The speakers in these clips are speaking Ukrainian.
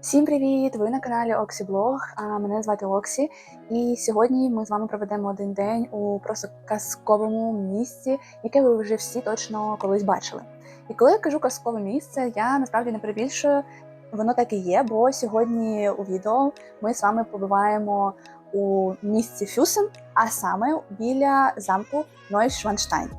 Всім привіт! Ви на каналі Оксі Блог. А мене звати Оксі. І сьогодні ми з вами проведемо один день у просто казковому місці, яке ви вже всі точно колись бачили. І коли я кажу казкове місце, я насправді не перебільшую. Воно так і є, бо сьогодні у відео ми з вами побуваємо у місті Фюсен, а саме біля замку Нойшванштайн.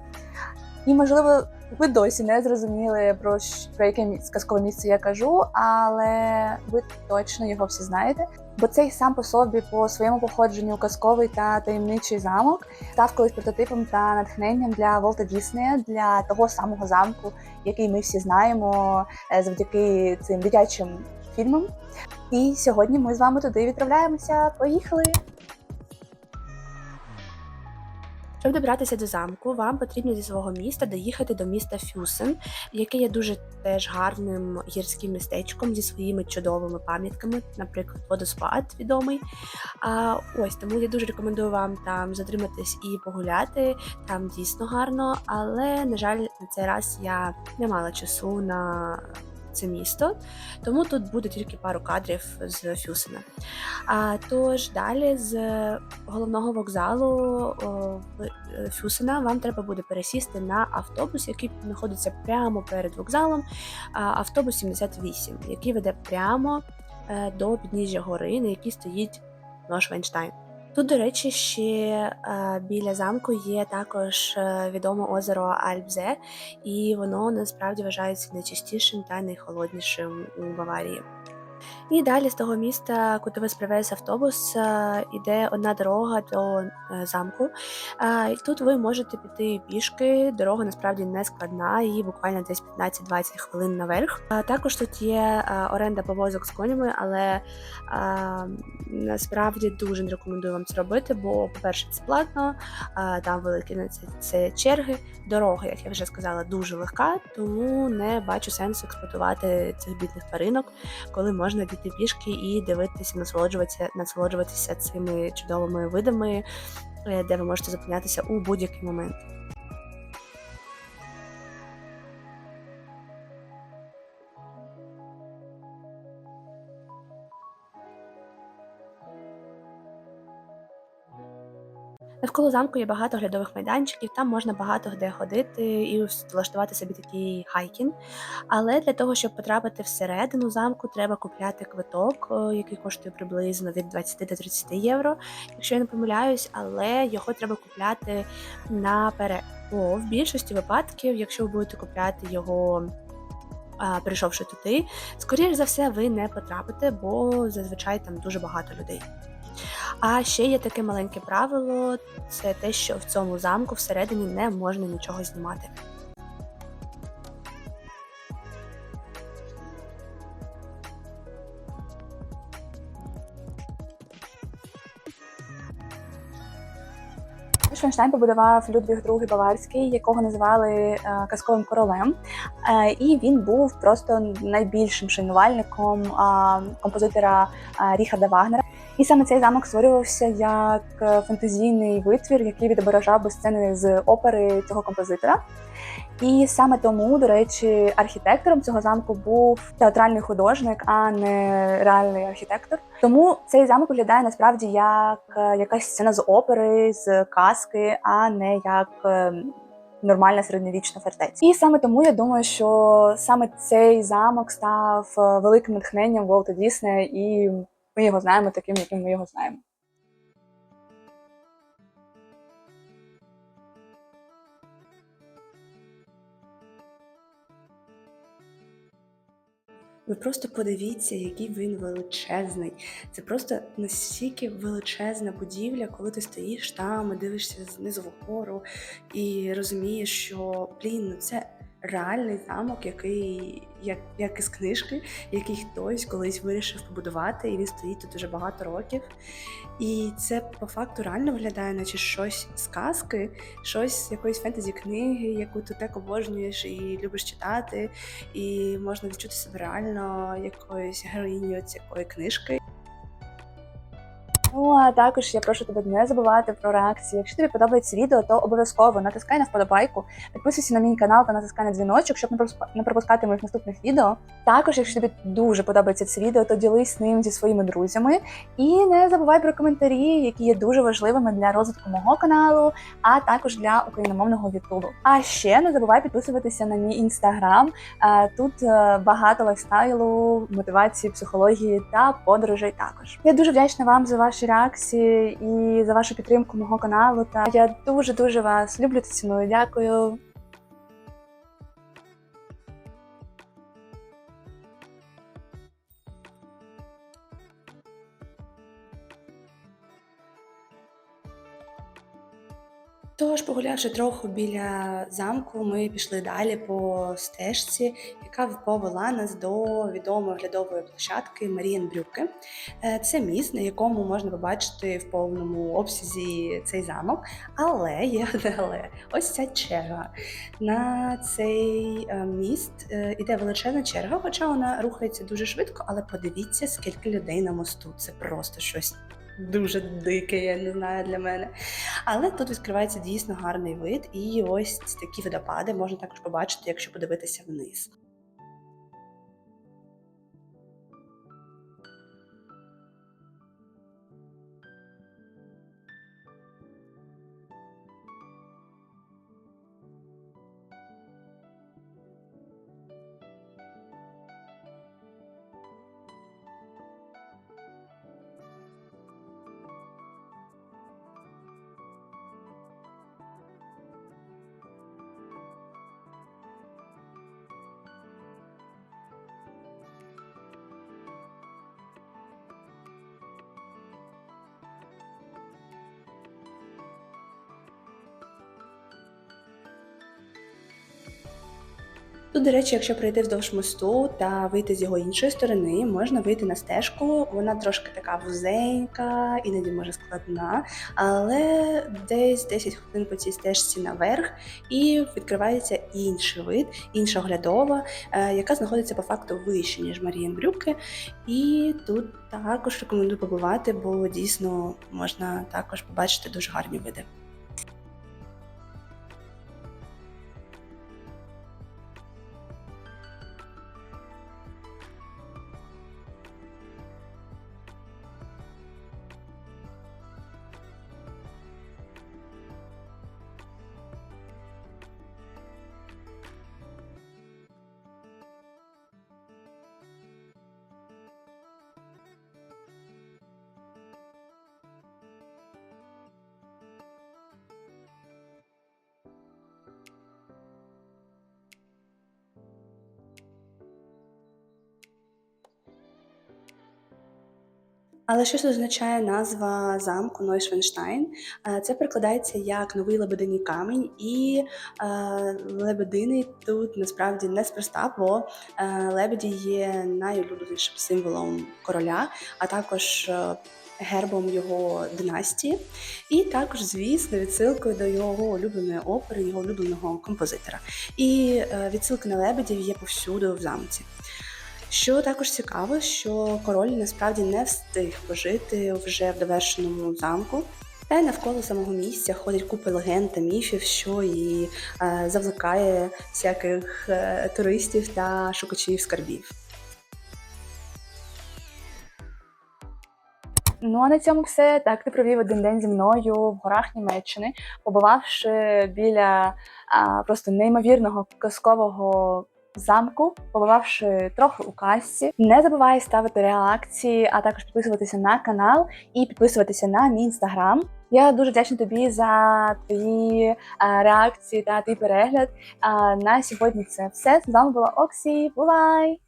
І можливо, ви досі не зрозуміли про, про яке міс- казкове місце я кажу, але ви точно його всі знаєте. Бо цей сам по собі, по своєму походженню, казковий та таємничий замок став колись прототипом та натхненням для Волта Діснея, для того самого замку, який ми всі знаємо е, завдяки цим дитячим фільмам. І сьогодні ми з вами туди відправляємося. Поїхали! Щоб добратися до замку, вам потрібно зі свого міста доїхати до міста Фюсен, яке є дуже теж гарним гірським містечком зі своїми чудовими пам'ятками, наприклад, водоспад відомий. А ось тому я дуже рекомендую вам там затриматись і погуляти. Там дійсно гарно, але на жаль, на цей раз я не мала часу на це місто, тому тут буде тільки пару кадрів з Фюсена. А тож далі з головного вокзалу е, Фюсена вам треба буде пересісти на автобус, який знаходиться прямо перед вокзалом. Автобус 78, який веде прямо е, до підніжжя гори, на якій стоїть Ношвенштайн. Тут, до речі, ще е, біля замку є також е, відоме озеро Альбзе, і воно насправді вважається найчистішим та найхолоднішим у Баварії. І далі з того міста, куди вас привез автобус, е, іде одна дорога до е, замку. Е, і Тут ви можете піти пішки. Дорога насправді не складна, її буквально десь 15-20 хвилин наверх. Також тут є оренда повозок з конями, але насправді дуже не рекомендую вам це робити, бо, по-перше, це платно, там великі на це черги. Дорога, як я вже сказала, дуже легка, тому не бачу сенсу експлуатувати цих бідних тваринок коли можна дійти пішки і дивитися, насолоджуватися, насолоджуватися цими чудовими видами, е, де ви можете зупинятися у будь-який момент. Навколо замку є багато оглядових майданчиків, там можна багато де ходити і влаштувати собі такий хайкінг. Але для того, щоб потрапити всередину замку, треба купляти квиток, е, який коштує приблизно від 20 до 30 євро, якщо я не помиляюсь, але його треба купляти наперед. Бо в більшості випадків, якщо ви будете купляти його. Прийшовши туди, скоріш за все, ви не потрапите, бо зазвичай там дуже багато людей. А ще є таке маленьке правило: це те, що в цьому замку всередині не можна нічого знімати. Швенштайн побудував Людвіг II Баварський, якого називали е, казковим королем. Е, і він був просто найбільшим шанувальником композитора е, Ріхарда Вагнера. І саме цей замок створювався як е, фантазійний витвір, який відображав би сцени з опери цього композитора. І саме тому, до речі, архітектором цього замку був театральний художник, а не реальний архітектор. Тому цей замок виглядає насправді як е, якась сцена з опери, з казки, а не як е, нормальна середньовічна фортеця. І саме тому я думаю, що саме цей замок став великим натхненням Волта Діснея, і ми його знаємо таким, яким ми його знаємо. Ви просто подивіться, який він величезний. Це просто настільки величезна будівля, коли ти стоїш там і дивишся знизу вгору і розумієш, що блін, ну це реальний замок, який як, як із книжки, який хтось колись вирішив побудувати, і він стоїть тут уже багато років. І це по факту реально виглядає, наче щось з казки, щось з якоїсь фентезі книги, яку ти так обожнюєш і любиш читати, і можна відчути себе реально якоюсь героїнею цієї книжки. Ну а також я прошу тебе не забувати про реакції. Якщо тобі подобається відео, то обов'язково натискай на вподобайку, підписуйся на мій канал та натискай на дзвіночок, щоб не пропускати моїх наступних відео. Також, якщо тобі дуже подобається це відео, то ділись ним зі своїми друзями. І не забувай про коментарі, які є дуже важливими для розвитку мого каналу, а також для україномовного Ютубу. А ще не забувай підписуватися на мій інстаграм. Е, Тут е, багато лайфстайлу, мотивації, психології та подорожей також. Я дуже вдячна вам за ваші реакції і за вашу підтримку мого каналу. Та я дуже дуже вас люблю та ціную. Дякую. Тож, погулявши трохи біля замку, ми пішли далі по стежці, яка повела нас до відомої оглядової площадки Марієнбрюки. Е, Це міст, на якому можна побачити в повному обсязі цей замок. Але є одне але ось ця черга. На цей е, міст е, іде величезна черга, хоча вона рухається дуже швидко, але подивіться, скільки людей на мосту. Це просто щось. Дуже дике, я не знаю для мене. Але тут відкривається дійсно гарний вид, і ось такі водопади можна також побачити, якщо подивитися вниз. Тут, до речі, якщо пройти вздовж мосту та вийти з його іншої сторони, можна вийти на стежку. Вона трошки така вузенька, іноді може складна, але десь 10 хвилин по цій стежці наверх, і відкривається інший вид, інша оглядова, е, яка знаходиться по факту вище, ніж Марієнбрюки. І тут також рекомендую побувати, бо дійсно можна також побачити дуже гарні види. Але що ж означає назва замку Нойшвенштайн? Е, Це перекладається як новий лебединій камінь, і е, лебедини тут насправді неспроста, бо е, лебеді є найулюбленішим символом короля, а також е, гербом його династії, і також, звісно, відсилкою до його улюбленої опери, його улюбленого композитора. І е, відсилки на лебедів є повсюду в замці. Що також цікаво, що король насправді не встиг пожити вже в довершеному замку. Та й навколо самого місця ходять купи легенд та міфів, що і е, завлекає всяких е, туристів та шукачів скарбів. Ну а на цьому все. Так ти провів один день зі мною в горах Німеччини, побувавши біля а, просто неймовірного казкового замку, побувавши трохи у касці. Не забувай ставити реакції, а також підписуватися на канал і підписуватися на мій інстаграм. Я дуже вдячна тобі за твої а, реакції та твій перегляд. А, на сьогодні це все. З вами була Оксі. Бувай!